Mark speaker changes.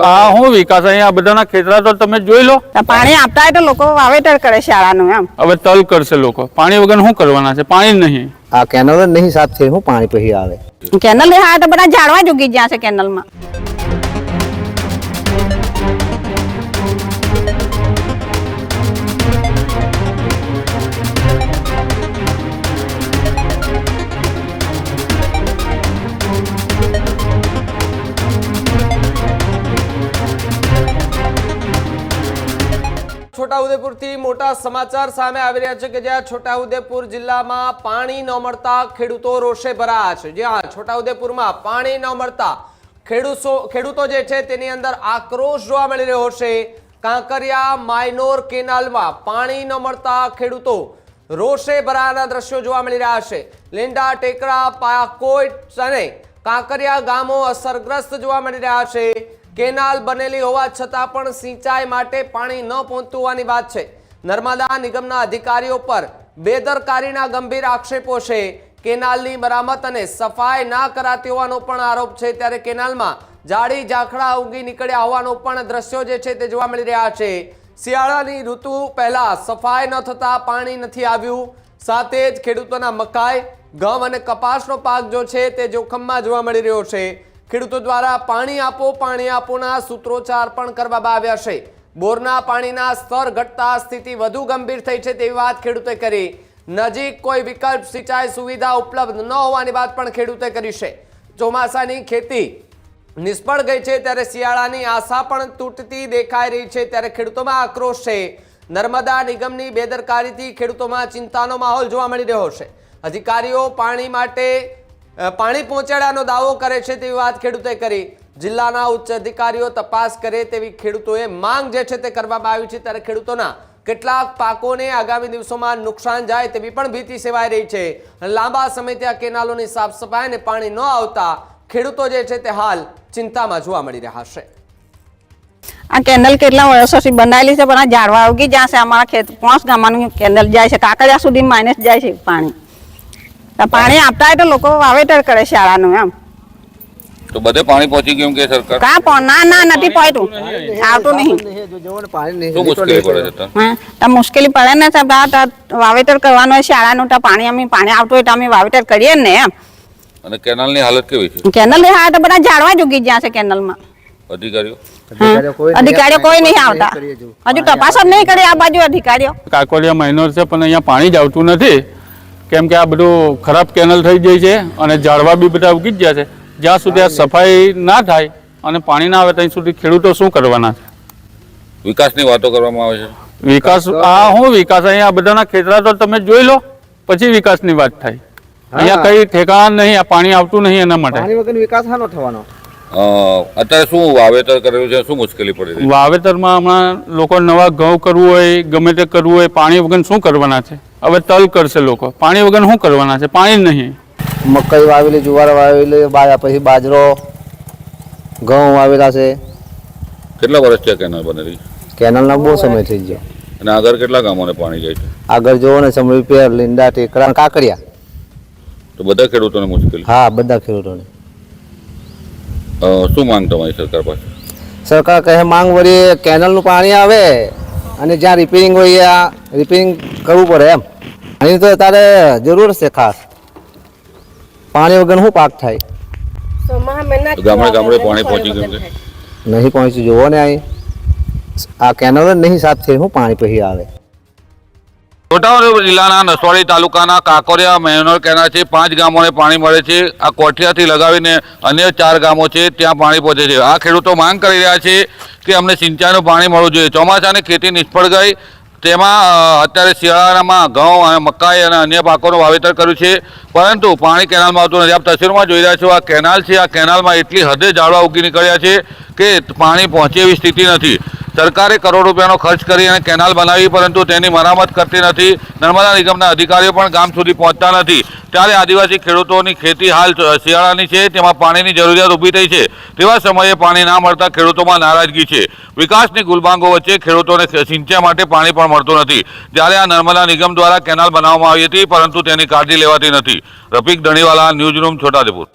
Speaker 1: આ હું વિકાસ અહીંયા બધાના ખેતરા તો તમે જોઈ લો.
Speaker 2: પાણી આપતા હોય તો લોકો વાવેતર કરે શાળાનું એમ.
Speaker 1: હવે તલ કરશે લોકો. પાણી વગર શું કરવાના છે? પાણી નહીં.
Speaker 3: આ કેનલ નહીં સાફ થઈ હું પાણી પછી આવે.
Speaker 2: કેનલ હા તો બધા ઝાડવા જુગી જ્યાં ગયા છે કેનલમાં.
Speaker 4: છોટાઉદેપુરથી મોટા સમાચાર સામે આવી રહ્યા છે કે જ્યાં છોટાઉદેપુર જિલ્લામાં પાણી ન મળતા ખેડૂતો રોષે ભરાયા છે. જ્યાં છોટાઉદેપુરમાં પાણી ન મળતા ખેડૂતો ખેડૂતો જે છે તેની અંદર આક્રોશ જોવા મળી રહ્યો છે. કાંકરિયા, માયનોર કેનાલમાં પાણી ન મળતા ખેડૂતો રોષે ભરાયાના દ્રશ્યો જોવા મળી રહ્યા છે. લીંડા, ટેકરા પાકોટ અને કાંકરિયા ગામો અસરગ્રસ્ત જોવા મળી રહ્યા છે. કેનાલ બનેલી હોવા છતાં પણ સિંચાઈ માટે પાણી ન પહોંચતું હોવાની વાત છે. નર્મદા નિગમના અધિકારીઓ પર બેદરકારીના ગંભીર આક્ષેપો છે. કેનાલની મરામત અને સફાઈ ના કરાતી હોવાનો પણ આરોપ છે. ત્યારે કેનાલમાં જાડી ઝાંખડા ઉગી નીકળ્યા હોવાનો પણ દ્રશ્યો જે છે તે જોવા મળી રહ્યા છે. શિયાળાની ઋતુ પહેલા સફાઈ ન થતા પાણી નથી આવ્યું. સાથે જ ખેડૂતોના મકાઈ ઘઉં અને કપાસનો પાક જો છે તે જોખમમાં જોવા મળી રહ્યો છે. ખેડૂતો દ્વારા પાણી આપો, પાણી આપોના સૂત્રોચ્ચાર પણ કરવામાં આવ્યા છે. બોરના પાણીના સ્તર ઘટતા સ્થિતિ વધુ ગંભીર થઈ છે તેવી વાત ખેડૂતે કરી. નજીક કોઈ વિકલ્પ સિંચાઈ સુવિધા ઉપલબ્ધ ન હોવાની વાત પણ ખેડૂતે કરી છે. ચોમાસાની ખેતી નિષ્ફળ ગઈ છે ત્યારે શિયાળાની આશા પણ તૂટતી દેખાઈ રહી છે ત્યારે ખેડૂતોમાં આક્રોશ છે. નર્મદા નિગમની બેદરકારીથી ખેડૂતોમાં ચિંતાનો માહોલ જોવા મળી રહ્યો છે. અધિકારીઓ પાણી માટે પાણી પહોંચાડ્યાનો દાવો કરે છે તેવી વાત ખેડૂતે કરી. જિલ્લાના ઉચ્ચ અધિકારીઓ તપાસ કરે તેવી ખેડૂતોએ માંગ જે છે તે કરવામાં આવી છે. ત્યારે ખેડૂતોના કેટલાક પાકોને આગામી દિવસોમાં નુકસાન જાય તેવી પણ ભીતિ સેવાઈ રહી છે. લાંબા સમયથી આ કેનાલોની સાફ સફાઈ અને પાણી ન આવતા ખેડૂતો જે છે તે હાલ ચિંતામાં જોવા મળી રહ્યા છે.
Speaker 2: આ કેનલ કેટલા વર્ષોથી બંધાયેલી છે પણ આ ઝાડવા ઉગી જ્યાં છે, અમારા ખેત પાંચ ગામનું કેનલ જાય છે. કાકડિયા સુધી માઇનસ જાય છે પાણી. પાણી આપતા હોય તો લોકો વાવેતર કરે શાળાનું એમ.
Speaker 5: તો બધે પાણી પહોંચી ગયું કે સરકાર?
Speaker 2: કા પણ ના ના નથી પહોંચ્યું આવતું નહીં.
Speaker 3: ને?
Speaker 2: તો મુશ્કેલી પડે ને સાહેબ આ વાવેતર કરવાનું હોય શાળાનું તો પાણી અમે પાણી આવતું હોય તો અમે વાવેતર કરીએ ને એમ.
Speaker 5: અને કેનાલની હાલત કેવી છે?
Speaker 2: કેનલ હા તો બધા ઝાડવા જ ઉગી ગયા છે કેનલમાં.
Speaker 5: અધિકારીઓ?
Speaker 3: અધિકારીઓ કોઈ નહીં
Speaker 2: અધિકારીઓ કોઈ નહીં આવતા. હજુ તપાસ જ નહીં કરી આ બાજુ અધિકારીઓ.
Speaker 1: કાકોલિયા માઇનોર છે પણ અહીંયા પાણી જ આવતું નથી. કેમ કે આ બધું ખરાબ કેનલ થઈ જાય છે અને ઝાડવા બી બધા ઉગી જાય ગયા છે. જ્યાં સુધી આ સફાઈ ના થાય અને પાણી ના આવે ત્યાં સુધી ખેડૂતો શું કરવાના છે?
Speaker 5: વિકાસની વાતો કરવામાં આવે છે.
Speaker 1: વિકાસ આ હું વિકાસ અહીંયા બધાના ખેતરા તો તમે જોઈ લો પછી વિકાસની વાત થાય. અહીંયા કઈ ઠેકાણ નહીં આ પાણી આવતું નહીં એના માટે.
Speaker 3: પાણી વગર વિકાસ હાનો થવાનો?
Speaker 5: અત્યારે શું વાવેતર કરેલું છે? શું મુશ્કેલી પડી રહી છે?
Speaker 1: વાવેતરમાં હમણાં લોકો નવા ઘઉં કરવું હોય ગમે તે કરવું હોય પાણી વગર શું કરવાના છે? હવે તલ કરશે લોકો. પાણી વગર શું કરવાના છે? પાણી નહીં.
Speaker 3: મકાઈ વાવેલી જુવાર વાવેલી પછી બાજરો ઘઉં વાવેલા છે.
Speaker 5: કેટલા વર્ષ છે કેનાલ બનેલી?
Speaker 3: કેનલના બહુ સમય થઈ ગયો.
Speaker 5: અને આગળ કેટલા ગામોને પાણી જાય છે?
Speaker 3: આગળ જોવો ને સમરી પેર લીંડા ટેકરા કાકડિયા
Speaker 5: તો બધા ખેડૂતોને મુશ્કેલી.
Speaker 3: હા બધા ખેડૂતોને.
Speaker 5: શું માંગ તમારી સરકાર પાસે?
Speaker 3: સરકાર કહે માંગ વળી કેનલનું પાણી આવે અને જ્યાં રિપેરિંગ હોય ત્યાં રિપેરિંગ કરવું પડે એમ. અહીં તો તારે જરૂર છે ખાસ. પાણી વગર શું પાક થાય?
Speaker 5: ગામડે ગામડે પાણી પહોંચી ગયું
Speaker 3: નહીં પહોંચ્યું જોવો ને અહીં. આ કેનલ નહીં સાફ થઈ હું પાણી પછી આવે?
Speaker 5: છોટાઉદેપુર જિલ્લાના નસવાડી તાલુકાના કાકોરિયા મેનોર કેનાલ છે પાંચ ગામોને પાણી મળે છે. આ કોઠિયાથી લગાવીને અન્ય ચાર ગામો છે ત્યાં પાણી પહોંચે છે. આ ખેડૂતો માંગ કરી રહ્યા છે કે અમને સિંચાઈનું પાણી મળવું જોઈએ. ચોમાસાની ખેતી નિષ્ફળ ગઈ. તેમાં અત્યારે શિયાળામાં ઘઉં અને મકાઈ અને અન્ય પાકોનું વાવેતર કર્યું છે. પરંતુ પાણી કેનાલમાં આવતું નથી. આપ તસવીરમાં જોઈ રહ્યા છો, આ કેનાલ છે. આ કેનાલમાં એટલી હદે ઝાડવા ઉગી નીકળ્યા છે કે પાણી પહોંચે એવી સ્થિતિ નથી. સરકારે કરોડ રૂપિયાનો ખર્ચ કરી અને કેનાલ બનાવી, પરંતુ તેની મરામત કરતી નથી. નર્મદા નિગમના અધિકારીઓ પણ ગામ સુધી પહોંચતા નથી. ત્યારે આદિવાસી ખેડૂતોની ખેતી હાલ શિયાળાની છે, તેમાં પાણીની જરૂરિયાત ઊભી થઈ છે. તેવા સમયે પાણી ના મળતા ખેડૂતોમાં નારાજગી છે. વિકાસની ગુલબાંગો વચ્ચે ખેડૂતોને સિંચાઈ માટે પાણી પણ મળતું નથી. જ્યારે આ નર્મદા નિગમ દ્વારા કેનાલ બનાવવામાં આવી હતી, પરંતુ તેની કાળજી લેવાતી નથી. Rafiq Dhaniwala, news room Chhota Udepur